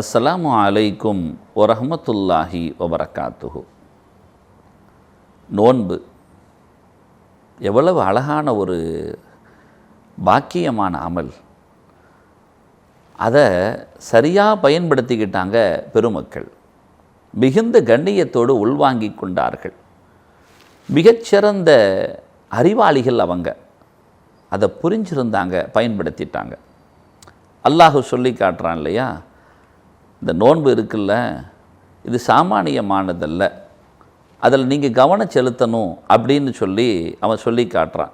அஸ்ஸலாமு அலைக்கும் வரஹமத்துல்லாஹி வபரகாத்துஹு. நோன்பு எவ்வளவு அழகான ஒரு பாக்கியமான அமல். அதை சரியாக பயன்படுத்திக்கிட்டாங்க பெருமக்கள். மிகுந்த கண்ணியத்தோடு உள்வாங்கி கொண்டார்கள். மிகச்சிறந்த அறிவாளிகள் அவங்க. அதை புரிஞ்சிருந்தாங்க பயன்படுத்திட்டாங்க. அல்லாஹு சொல்லி காட்டுறான் இல்லையா? இந்த நோன்பு இருக்குல்ல இது சாமானியமானதல்ல. அதில் நீங்கள் கவனம் செலுத்தணும் அப்படின்னு சொல்லி அவன் சொல்லி காட்டுறான்.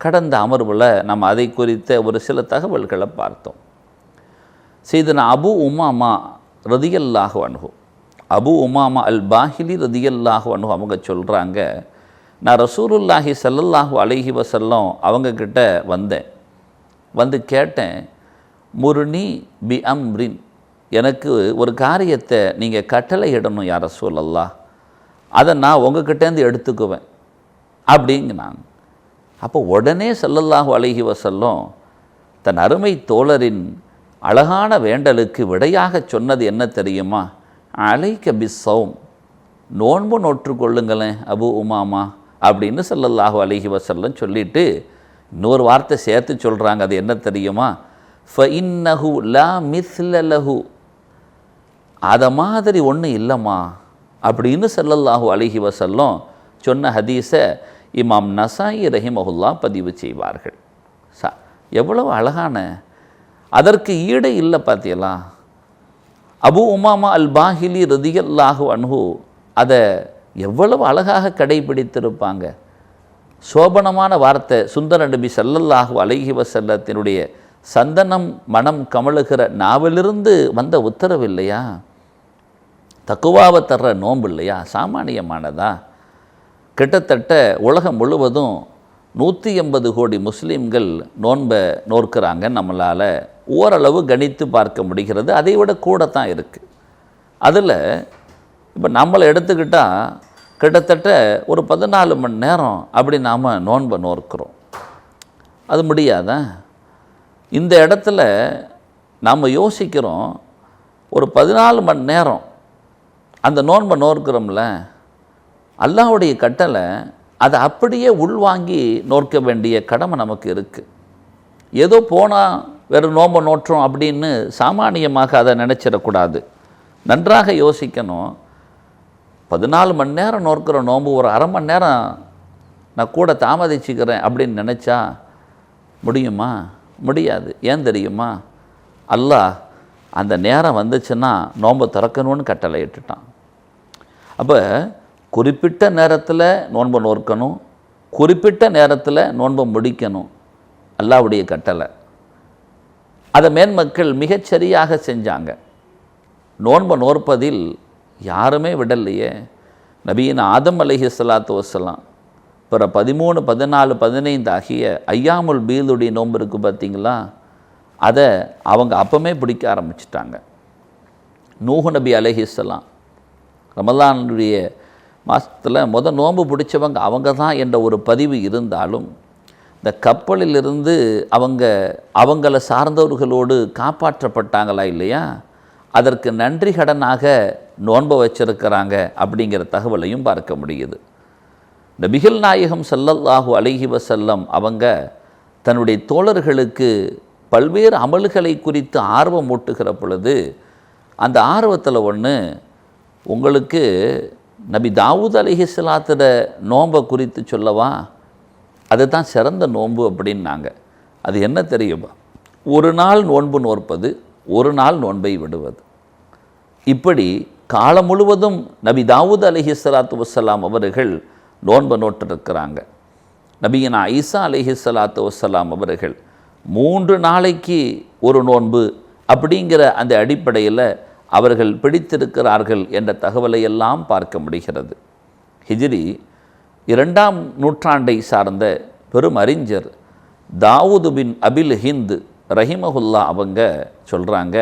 கடந்த அமர்வில் நம்ம அதை குறித்த ஒரு சில தகவல்களை பார்த்தோம். செய்தன அபு உமாமா ரதியல்லாக அணுகும் அபு உமாமா அல் பாஹிலி ரதியல்லாக அணுகும் அவங்க சொல்கிறாங்க நான் ரசூருல்லாஹி ஸல்லல்லாஹு அலைஹி வசல்லம் அவங்கக்கிட்ட வந்தேன். வந்து கேட்டேன் முருனி பி அம்ரின் எனக்கு ஒரு காரியத்தை நீங்கள் கட்டளை இடணும் யார சொல்லலா அதை நான் உங்ககிட்டேருந்து எடுத்துக்குவேன் அப்படிங்கிறாங்க. அப்போ உடனே செல்லல்லாஹு அழகி வசல்லும் தன் அருமை தோழரின் அழகான வேண்டலுக்கு விடையாக சொன்னது என்ன தெரியுமா? அலைக்க பிஸ்ஸவும் நோன்பு நோற்று கொள்ளுங்களேன் அபு உமாமா அப்படின்னு செல்லல்லாஹு அழகி வஸல்லம் சொல்லிட்டு இன்னொரு வார்த்தை சேர்த்து சொல்கிறாங்க அது என்ன தெரியுமா? ஃப இன்னஹு லா மிஸ்லஹு அதை மாதிரி ஒன்றும் இல்லைம்மா அப்படின்னு செல்லல்லாஹு அழகி வஸல்லம் சொன்ன ஹதீஸை இமாம் நசாயி ரஹிமஹுல்லா பதிவு செய்வார்கள். சா எவ்வளவு அழகான அதற்கு ஈடு இல்லை பார்த்தீங்களா அபு உமாமா அல் பாஹிலி ரதியல்லாஹு அன்ஹு அதை எவ்வளவு அழகாக கடைபிடித்திருப்பாங்க. சோபனமான வார்த்தை சுந்தர நபி செல்லல்லாஹு அலைஹி வசல்லத்தினுடைய சந்தனம் மனம் கமழுகிற நாவிலிருந்து வந்த உத்தரவு இல்லையா தக்குவாவை தர்ற நோன்பு இல்லையா? சாமானியமானதா? கிட்டத்தட்ட உலகம் முழுவதும் நூற்றி எண்பது கோடி முஸ்லீம்கள் நோன்பை நோற்கிறாங்க நம்மளால் ஓரளவு கணித்து பார்க்க முடிகிறது. அதை விட கூட தான் இருக்குது அதில் இப்போ நம்மளை எடுத்துக்கிட்டால் கிட்டத்தட்ட ஒரு பதினாலு மணி நேரம் அப்படி நாம் நோன்பை நோற்கிறோம். அது முடியாதா? இந்த இடத்துல நாம் யோசிக்கிறோம் ஒரு பதினாலு மணி நேரம் அந்த நோன்பை நோர்க்கிறோம்ல அல்லாவுடைய கட்டளை அதை அப்படியே உள்வாங்கி நோர்க்க வேண்டிய கடமை நமக்கு இருக்குது ஏதோ போனால் வெறும் நோன்பை நோற்றோம் அப்படின்னு சாமானியமாக அதை நினச்சிடக்கூடாது. நன்றாக யோசிக்கணும். பதினாலு மணி நேரம் நோக்கிற நோன்பு ஒரு அரை மணி நேரம் நான் கூட தாமதிச்சுக்கிறேன் அப்படின்னு நினச்சா முடியுமா? முடியாது. ஏன் தெரியுமா? அல்லாஹ் அந்த நேரம் வந்துச்சுன்னா நோன்பை திறக்கணும்னு கட்டளை இட்டுட்டான் அப்போ குறிப்பிட்ட நேரத்தில் நோன்பை நோர்க்கணும் குறிப்பிட்ட நேரத்தில் நோன்பை முடிக்கணும். அல்லாவுடைய கட்டளை. அதை மேன்மக்கள் மிகச்சரியாக செஞ்சாங்க. நோன்பை நோற்பதில் யாருமே விடலையே. நபியின் ஆதம் அலஹி சலாத்து வசலாம் பிற பதிமூணு பதினாலு பதினைந்து ஆகிய ஐயாமுல் பீலுடைய நோன்பு இருக்குது பார்த்தீங்களா? அதை அவங்க அப்பமே பிடிக்க ஆரம்பிச்சிட்டாங்க. நூஹு நபி அலைஹிஸ்லாம் ரமலானுடைய மாதத்தில் முத நோன்பு பிடிச்சவங்க அவங்க தான் என்ற ஒரு பதிவு இருந்தாலும் இந்த கப்பலிலிருந்து அவங்க அவங்கள சார்ந்தவர்களோடு காப்பாற்றப்பட்டாங்களா இல்லையா? அதற்கு நன்றி கடனாக நோன்பை வச்சிருக்கிறாங்க அப்படிங்கிற தகவலையும் பார்க்க முடியுது. நபிகள் நாயகம் ஸல்லல்லாஹு அலைஹி வசல்லம் அவங்க தன்னுடைய தோழர்களுக்கு பல்வேறு அமல்களை குறித்து ஆர்வம் ஊட்டுகிற பொழுது அந்த ஆர்வத்தில் ஒன்று உங்களுக்கு நபி தாவூத் அலிஹிஸ்லாத்தோட நோன்பை குறித்து சொல்லவா? அதுதான் சிறந்த நோன்பு அப்படின்னாங்க. அது என்ன தெரியுமா? ஒரு நாள் நோன்பு நோற்பது ஒரு நாள் நோன்பை விடுவது. இப்படி காலம் முழுவதும் நபி தாவூத் அலிஹி சலாத்து வசலாம் அவர்கள் நோன்பை நோட்டிருக்கிறாங்க நபியின் ஐசா அலிஹி சலாத்து வசலாம் அவர்கள் மூன்று நாளைக்கு ஒரு நோன்பு அப்படிங்கிற அந்த அடிப்படையில் அவர்கள் பிடித்திருக்கிறார்கள் என்ற தகவலை எல்லாம் பார்க்க முடிகிறது. ஹிஜ்ரி இரண்டாம் நூற்றாண்டை சார்ந்த பெரும் அறிஞர் தாவூது பின் அபில் ஹிந்த் ரஹிமஹுல்லா அவங்க சொல்கிறாங்க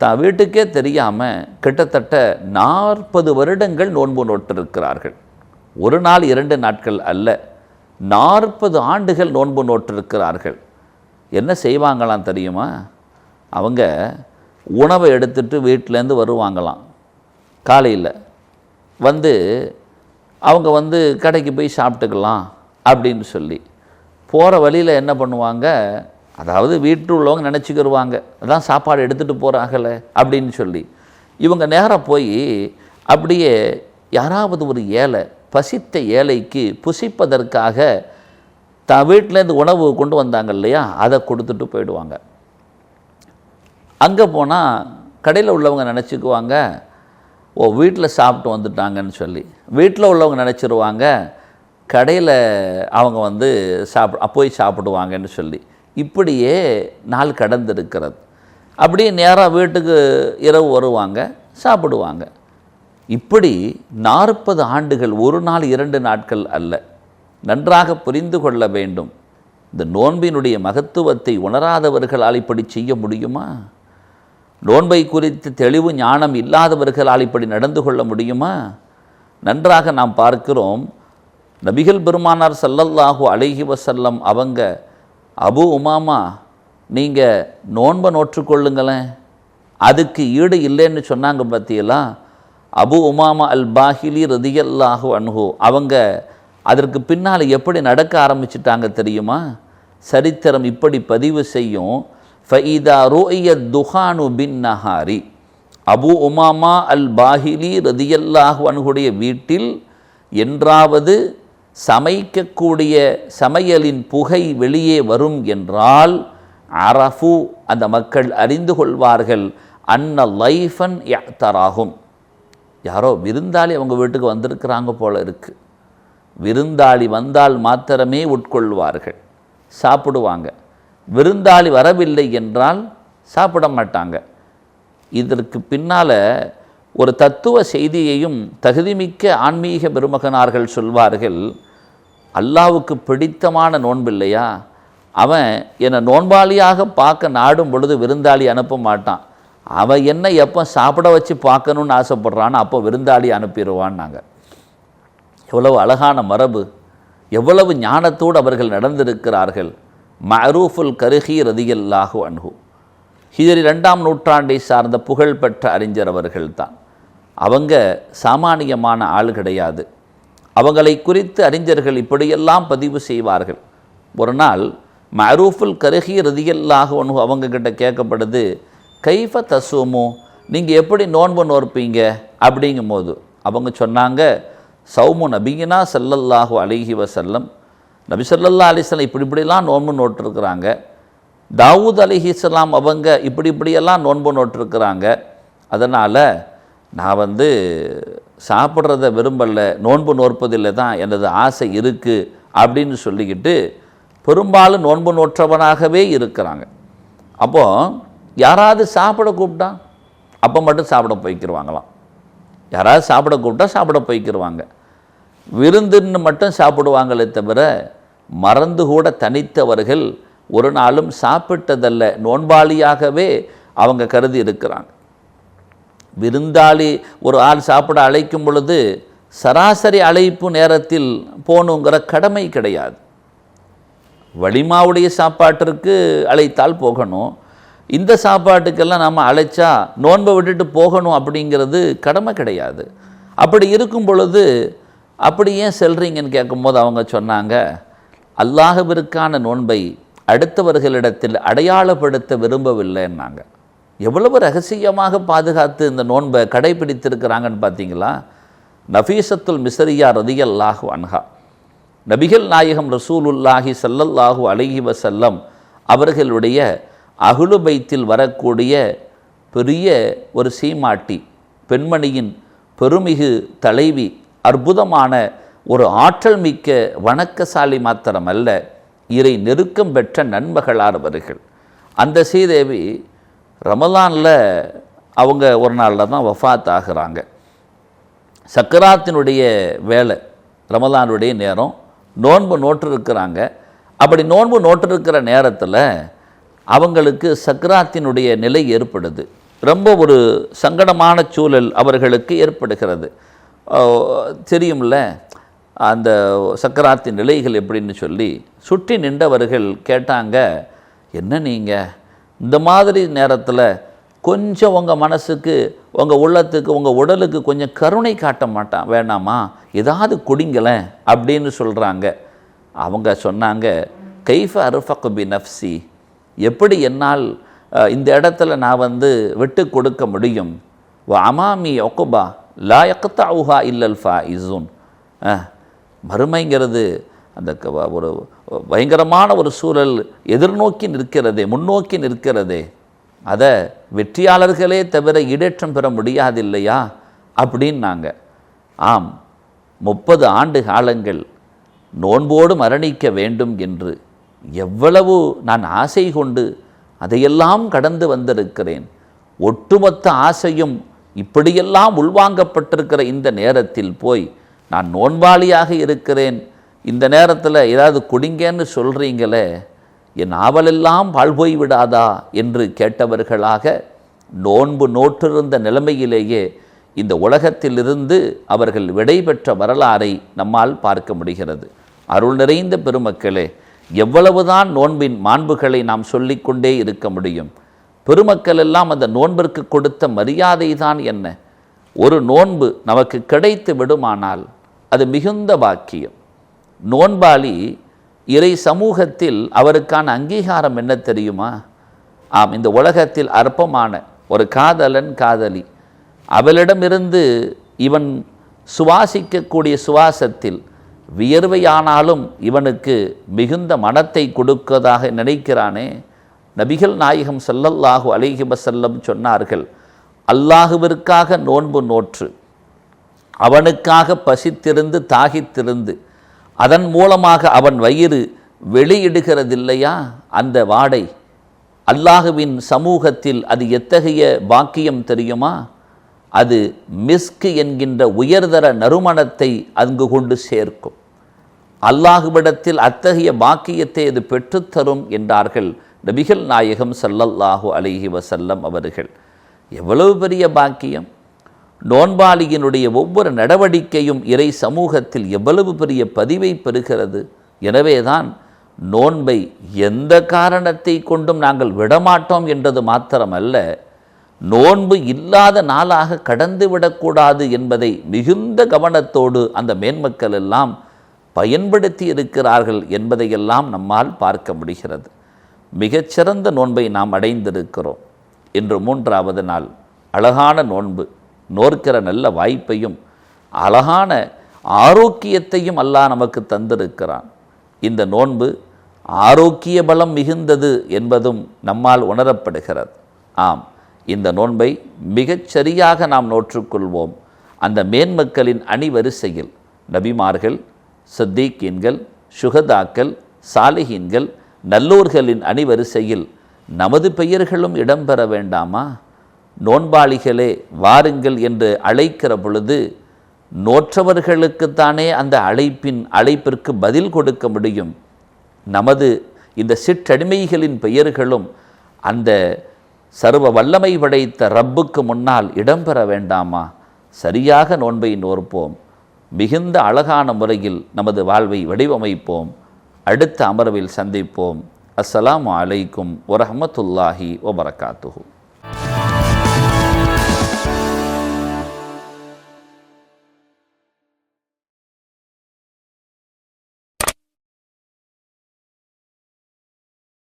தான் வீட்டுக்கே தெரியாமல் கிட்டத்தட்ட நாற்பது வருடங்கள் நோன்பு நோட்டிருக்கிறார்கள் ஒரு நாள் இரண்டு நாட்கள் அல்ல நாற்பது ஆண்டுகள் நோன்பு நோட்டிருக்கிறார்கள் என்ன செய்வாங்களாம் தெரியுமா? அவங்க உணவை எடுத்துட்டு வீட்டிலேருந்து வருவாங்களாம். காலையில். வந்து அவங்க வந்து கடைக்கு போய் சாப்பிட்டுக்கலாம் அப்படின்னு சொல்லி. போகிற வழியில் என்ன பண்ணுவாங்க? அதாவது வீட்டில் உள்ளவங்க நினச்சிக்கிடுவாங்க அதான் சாப்பாடு எடுத்துகிட்டு போகிறாங்கல்ல அப்படின்னு சொல்லி. இவங்க நேராக போய் அப்படியே யாராவது ஒரு ஏழை பசித்த ஏழைக்கு புசிப்பதற்காக தான் வீட்டிலேருந்து உணவு கொண்டு வந்தாங்க இல்லையா? அதை கொடுத்துட்டு போயிடுவாங்க. அங்கே போனால் கடையில் உள்ளவங்க நினச்சிக்குவாங்க ஓ வீட்டில் சாப்பிட்டு வந்துட்டாங்கன்னு சொல்லி. வீட்டில் உள்ளவங்க நினச்சிருவாங்க கடையில் அவங்க வந்து சாப்பிட் போய் சாப்பிடுவாங்கன்னு சொல்லி. இப்படியே நாள் கடந்திருக்கிறது. அப்படியே நேராக வீட்டுக்கு இரவு வருவாங்க சாப்பிடுவாங்க. இப்படி நாற்பது ஆண்டுகள் ஒரு நாள் இரண்டு நாட்கள் அல்ல. நன்றாக புரிந்து கொள்ள வேண்டும். இந்த நோன்பினுடைய மகத்துவத்தை உணராதவர்களால் இப்படி செய்ய முடியுமா? நோன்பை குறித்து தெளிவு ஞானம் இல்லாதவர்களால் இப்படி நடந்து கொள்ள முடியுமா? நன்றாக நாம் பார்க்கிறோம் நபிகள் பெருமானார் சல்லல்லாஹூ அழகி வசல்லம் அவங்க அபு உமாமா நீங்கள் நோன்பை நோற்றுக்கொள்ளுங்களேன் அதுக்கு ஈடு இல்லைன்னு சொன்னாங்க பார்த்தீங்களா அபு உமாமா அல் பாஹிலி ரதியல்லாஹு அன்ஹு அவங்க அதற்கு பின்னால் எப்படி நடக்க ஆரம்பிச்சிட்டாங்க தெரியுமா? சரித்திரம் இப்படி பதிவு செய்யும் ஃபைதா ருய துஹானு பின் நஹாரி அபு உமாமா அல் பாஹிலி ரதியல்லாஹு அன்ஹுடைய வீட்டில் என்றாவது சமைக்கக்கூடிய சமையலின் புகை வெளியே வரும் என்றால் அரஃபு அந்த மக்கள் அறிந்து கொள்வார்கள் அன்ன லைஃபன் தராகும் யாரோ விருந்தாளி அவங்க வீட்டுக்கு வந்திருக்கிறாங்க போல இருக்குது விருந்தாளி வந்தால் மாத்திரமே உட்கொள்வார்கள். சாப்பிடுவாங்க. விருந்தாளி வரவில்லை என்றால் சாப்பிட மாட்டாங்க. இதற்கு பின்னால் ஒரு தத்துவ செய்தியையும் தகுதிமிக்க ஆன்மீக பெருமகனார்கள் சொல்வார்கள் அல்லாவுக்கு பிடித்தமான நோன்பில்லையா அவன் என்னை நோன்பாளியாக பார்க்க நாடும் பொழுது விருந்தாளி அனுப்ப மாட்டான். அவன் என்ன எப்போ சாப்பிட வச்சு பார்க்கணுன்னு ஆசைப்படுறான்னு அப்போ விருந்தாளி அனுப்பிடுவான்னாங்க. எவ்வளவு அழகான மரபு எவ்வளவு ஞானத்தோடு அவர்கள் நடந்திருக்கிறார்கள். மரூஃபுல் கருகி ரதியல்லாஹு அன்ஹு ஹிஜரி ரெண்டாம் நூற்றாண்டை சார்ந்த புகழ்பெற்ற அறிஞர் அவர்கள்தான் அவங்க சாமானியமான ஆள் கிடையாது அவங்களை குறித்து அறிஞர்கள் இப்படியெல்லாம் பதிவு செய்வார்கள் ஒரு நாள் மரூஃபுல் கருகி ரதியல்லாஹு அன்ஹு அவங்க கிட்ட கேட்கப்படுது கைஃப தசுமோ நீங்கள் எப்படி நோன்பு நோற்பீங்க அப்படிங்கும்போது அவங்க சொன்னாங்க சௌமு நபியினா செல்லல்லாஹு அலைஹி செல்லம் நபி ஸல்லல்லாஹு அலைஹி இப்படி இப்படிலாம் நோன்பு நோட்டிருக்கிறாங்க. தாவூத் அலிஹிஸ்லாம் அவங்க இப்படி இப்படியெல்லாம் நோன்பு நோட்டிருக்கிறாங்க. அதனால் நான் வந்து சாப்பிட்றத விரும்பலை நோன்பு நோற்பதில் தான் எனது ஆசை இருக்குது அப்படின்னு சொல்லிக்கிட்டு பெரும்பாலும் நோன்பு நோற்றவனாகவே இருக்கிறாங்க. அப்போது யாராவது சாப்பிட கூப்பிட்டா அப்போ மட்டும் சாப்பிட போய்க்கிருவாங்களாம். யாராவது சாப்பிட கூப்பிட்டா சாப்பிட போய்க்கிருவாங்க. விருந்துன்னு மட்டும் சாப்பிடுவாங்களே தவிர மறந்து கூட தனித்தவர்கள் ஒரு நாளும் சாப்பிட்டதல்ல. நோன்பாளியாகவே அவங்க கருதி இருக்கிறாங்க. விருந்தாளி ஒரு ஆள் சாப்பிட அழைக்கும் பொழுது சராசரி அழைப்பு நேரத்தில் போகணுங்கிற கடமை கிடையாது. வலிமாவுடைய சாப்பாட்டிற்கு அழைத்தால் போகணும். இந்த சாப்பாட்டுக்கெல்லாம் நம்ம அழைச்சா நோன்பை விட்டுட்டு போகணும் அப்படிங்கிறது கடமை கிடையாது. அப்படி இருக்கும் பொழுது அப்படி ஏன் செல்றீங்கன்னு கேட்கும்போது அவங்க சொன்னாங்க அல்லாஹவிற்கான நோன்பை அடுத்தவர்களிடத்தில் அடையாளப்படுத்த விரும்பவில்லைன்னாங்க. எவ்வளவு ரகசியமாக பாதுகாத்து இந்த நோன்பை கடைபிடித்திருக்கிறாங்கன்னு பார்த்தீங்களா? நஃபீசத்துல் மிசரியா ரதியல்லாஹு அன்ஹா. நபிகள் நாயகம் ரசூலுல்லாஹி சல்லல்லாஹு அலஹி வசல்லம் அவர்களுடைய அகுலுபைத்தில் வரக்கூடிய பெரிய ஒரு சீமாட்டி பெண்மணியின் பெருமிகு தலைவி அற்புதமான ஒரு ஆற்றல் மிக்க வணக்கசாலி மாத்திரமல்ல இறை நெருக்கம் பெற்ற நண்பகளார் அவர்கள். அந்த ஸ்ரீதேவி ரமலானில் அவங்க ஒரு நாளில் தான் வஃபாத் ஆகிறாங்க. சக்கராத்தினுடைய வேலை ரமலானுடைய நேரம் நோன்பு நோட்டிருக்கிறாங்க அப்படி நோன்பு நோட்டிருக்கிற நேரத்தில் அவங்களுக்கு சக்கராத்தினுடைய நிலை ஏற்படுது. ரொம்ப ஒரு சங்கடமான சூழல் அவர்களுக்கு ஏற்படுகிறது. தெரியும்ல? அந்த சக்கராத்தின் நிலைகள் எப்படின்னு சொல்லி சுற்றி நின்றவர்கள் கேட்டாங்க என்ன நீங்கள் இந்த மாதிரி நேரத்தில் கொஞ்சம் உங்கள் மனசுக்கு உங்கள் உள்ளத்துக்கு உங்கள் உடலுக்கு கொஞ்சம் கருணை காட்ட மாட்டான் வேணாமா? ஏதாவது குடிங்களேன் அப்படின்னு சொல்கிறாங்க அவங்க சொன்னாங்க கைஃப அருஃபக்கு பி நஃப்சி எப்படி என்னால் இந்த இடத்துல நான் வந்து விட்டு கொடுக்க முடியும்? அமாமி ஒக்குபா லா யக்தாவுஹா இல்லல் ஃபா இசுன் மறுமைங்கிறது அந்த க- ஒரு பயங்கரமான ஒரு சூழல் எதிர்நோக்கி நிற்கிறதே முன்னோக்கி நிற்கிறதே. அதை வெற்றியாளர்களே தவிர ஈடேற்றம் பெற முடியாது இல்லையா அப்படின்னாங்க. ஆம் முப்பது ஆண்டு காலங்கள் நோன்போடு மரணிக்க வேண்டும் என்று எவ்வளவு நான் ஆசை கொண்டு அதையெல்லாம் கடந்து வந்திருக்கிறேன். ஒட்டுமொத்த ஆசையும் இப்படியெல்லாம் உள்வாங்கப்பட்டிருக்கிற இந்த நேரத்தில் போய் நான் நோன்பாளியாக இருக்கிறேன். இந்த நேரத்தில் ஏதாவது குடிங்கன்னு சொல்கிறீங்களே என் ஆவலெல்லாம் பாழ் போய் விடாதா என்று கேட்டவர்களாக நோன்பு நோற்றிருந்த நிலைமையிலேயே இந்த உலகத்திலிருந்து அவர்கள் விடை பெற்ற வரலாறை நம்மால் பார்க்க முடிகிறது. அருள் நிறைந்த பெருமக்களே எவ்வளவுதான் நோன்பின் மாண்புகளை நாம் சொல்லிக்கொண்டே இருக்க முடியும். பெருமக்கள் எல்லாம் அந்த நோன்பிற்கு கொடுத்த மரியாதை தான் என்ன? ஒரு நோன்பு நமக்கு கிடைத்து விடுமானால் அது மிகுந்த பாக்கியம். நோன்பாளி இறை சமூகத்தில் அவருக்கான அங்கீகாரம் என்ன தெரியுமா? ஆம் இந்த உலகத்தில் அற்பமான ஒரு காதலன் காதலி. அவளிடமிருந்து இவன் சுவாசிக்கக்கூடிய சுவாசத்தில் வியர்வையானாலும் இவனுக்கு மிகுந்த மனத்தை கொடுக்கதாக நினைக்கிறானே. நபிகள் நாயகம் செல்லல்லாஹு அலைஹி செல்லம் சொன்னார்கள் அல்லாஹுவிற்காக நோன்பு நோற்று அவனுக்காக பசித்திருந்து தாகித்திருந்து அதன் மூலமாக அவன் வயிறு வெளியிடுகிறதில்லையா? அந்த வாடை அல்லாஹுவின் சமூகத்தில் அது எத்தகைய பாக்கியம் தெரியுமா? அது மிஸ்கு என்கின்ற உயர்தர நறுமணத்தை அங்கு கொண்டு சேர்க்கும். அல்லாஹுவிடத்தில் அத்தகைய பாக்கியத்தை அது பெற்றுத்தரும் என்றார்கள். நபிகள் நாயகம் சல்லல்லாஹு அலிஹி வசல்லம் அவர்கள் எவ்வளவு பெரிய பாக்கியம்? நோன்பாளியினுடைய ஒவ்வொரு நடவடிக்கையும் இறை சமூகத்தில் எவ்வளவு பெரிய பதிவை பெறுகிறது? எனவேதான் நோன்பை எந்த காரணத்தை கொண்டும் நாங்கள் விடமாட்டோம் என்றது மாத்திரமல்ல நோன்பு இல்லாத நாளாக கடந்து விடக்கூடாது என்பதை மிகுந்த கவனத்தோடு அந்த மேன்மக்கள் எல்லாம் பயன்படுத்தி இருக்கிறார்கள் என்பதையெல்லாம் நம்மால் பார்க்க முடிகிறது. மிகச்சிறந்த நோன்பை நாம் அடைந்திருக்கிறோம். இன்று மூன்றாவது நாள். அழகான நோன்பு. நோற்கிற நல்ல வாய்ப்பையும் அழகான ஆரோக்கியத்தையும் அல்லாஹ் நமக்கு தந்திருக்கிறான். இந்த நோன்பு ஆரோக்கிய பலம் மிகுந்தது என்பதும் நம்மால் உணரப்படுகிறது. ஆம் இந்த நோன்பை மிகச்சரியாக நாம் நோற்றுக்கொள்வோம். அந்த மேன்மக்களின் அணிவரிசையில் நபிமார்கள் சத்தீக்கீன்கள் சுகதாக்கள் சாலிஹீன்கள் நல்லோர்களின் அணிவரிசையில் நமது பெயர்களும் இடம்பெற வேண்டாமா? நோன்பாளிகளே வாருங்கள் என்று அழைக்கிற பொழுது நோற்றவர்களுக்குத்தானே அந்த அழைப்பின் அழைப்பிற்கு பதில் கொடுக்க முடியும். நமது இந்த சிற்றடிமைகளின் பெயர்களும் அந்த சர்வ வல்லமை படைத்த ரப்புக்கு முன்னால் இடம்பெற வேண்டாமா? சரியாக நோன்பை நோற்போம். மிகுந்த அழகான முறையில் நமது வாழ்வை வடிவமைப்போம். அடுத்த அமர்வில் சந்திப்போம். அஸ்ஸலாமு அலைக்கும் வரஹ்மத்துல்லாஹி வபரகாத்துஹு.